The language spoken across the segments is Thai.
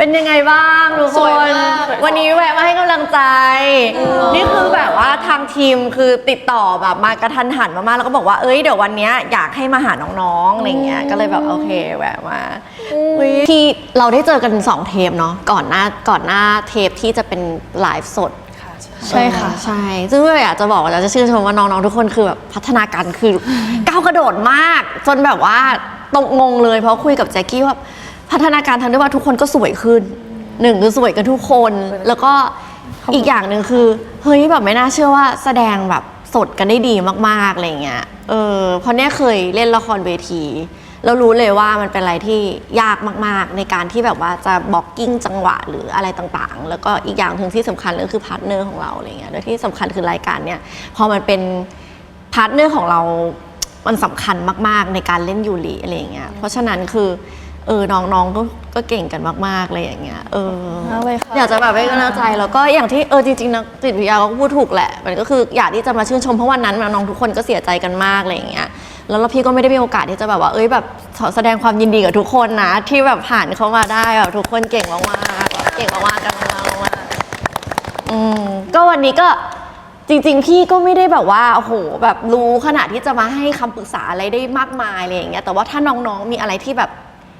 เป็นยังไงบ้างทุกสควยน มากวันนี้แวะมาให้กำลังใจ นี่คือแบบว่าทางทีมคือติดต่อแบบมากระทันหันมากๆแล้วก็บอกว่าเอ้ยเดี๋ยววันเนี้ยอยากให้มาหาน้องๆอะไรเงี้ยก็เลยแบบโอเคแวะมาอุ๊ยที่เราได้เจอกันสองเทปเนาะก่อนหน้าก่อนหน้าเทปที่จะเป็นไลฟ์สด ใช่ค่ะ ใช่ ซึ่งเลยอยากจะบอกว่าจะชื่นชมว่าน้องๆทุกคนคือแบบพัฒนาการคือ ก้าวกระโดดมาก จนแบบว่าตรงงงเลยเพราะคุยกับแจ็คกี้ว่า พัฒนาการทางด้วยว่าทุกคนก็สวยขึ้นหนึ่งคือสวยกันทุกคน แล้วก็อีกอย่างหนึ่งคือเฮ้ยแบบไม่น่าเชื่อว่าแสดงแบบสดกันได้ดีมากๆอะไรเงี้ยเออเพราะเนี่ยเคยเล่นละครเวที แล้วรู้เลยว่ามันเป็นอะไรที่ยากมากๆ ในการที่แบบว่าจะบล็อกกิ้งจังหวะหรืออะไรต่างๆ แล้วก็อีกอย่างหนึ่งที่สำคัญเลยคือพาร์ทเนอร์ของเราอะไรเงี้ยโดยที่สำคัญคือรายการเนี่ยพอมันเป็นพาร์ทเนอร์ของเรามันสำคัญมากๆ ในการเล่นยูริอะไรอย่างเงี้ยเพราะฉะนั้นคือ เออน้องๆก็ก็เก่งกันมากๆเลยอย่างเงี้ยเออมากเลยค่ะ อยากจะแบบให้กำลังใจแล้วก็อย่างที่เออจริงๆนักจิตวิทยาก็พูดถูกแหละ มันก็คืออยากที่จะมาชื่นชมเพราะวันนั้นน้องๆทุกคนก็เสียใจกันมากอะไรอย่างเงี้ยแล้วเราพี่ก็ไม่ได้มีโอกาสที่จะแบบว่าเอ้ยแบบขอแสดงความยินดีกับทุกคนนะ ที่แบบผ่านเข้ามาได้แบบทุกคนเก่งมากๆแบบเก่งมากๆกันมากๆมากๆอืมก็วันนี้ก็จริงๆ พี่ก็ไม่ได้แบบว่าโอ้โหแบบรู้ขนาดที่จะมาให้คำปรึกษาอะไรได้มากมายอะไรอย่างเงี้ยแต่ว่าถ้าน้องๆมีอะไรที่แบบ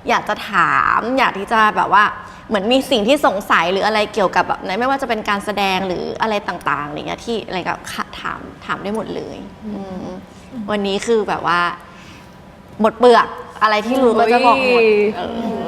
อยากจะถาม อยากที่จะแบบว่าเหมือนมีสิ่งที่สงสัยหรืออะไรเกี่ยวกับแบบไหนไม่ว่าจะเป็นการแสดงหรืออะไรต่างๆอะไรเงี้ยที่อะไรกับถามถามได้หมดเลยอืมวันนี้คือแบบว่าหมดเปลือกอะไรที่รู้ก็จะบอกหมดเออ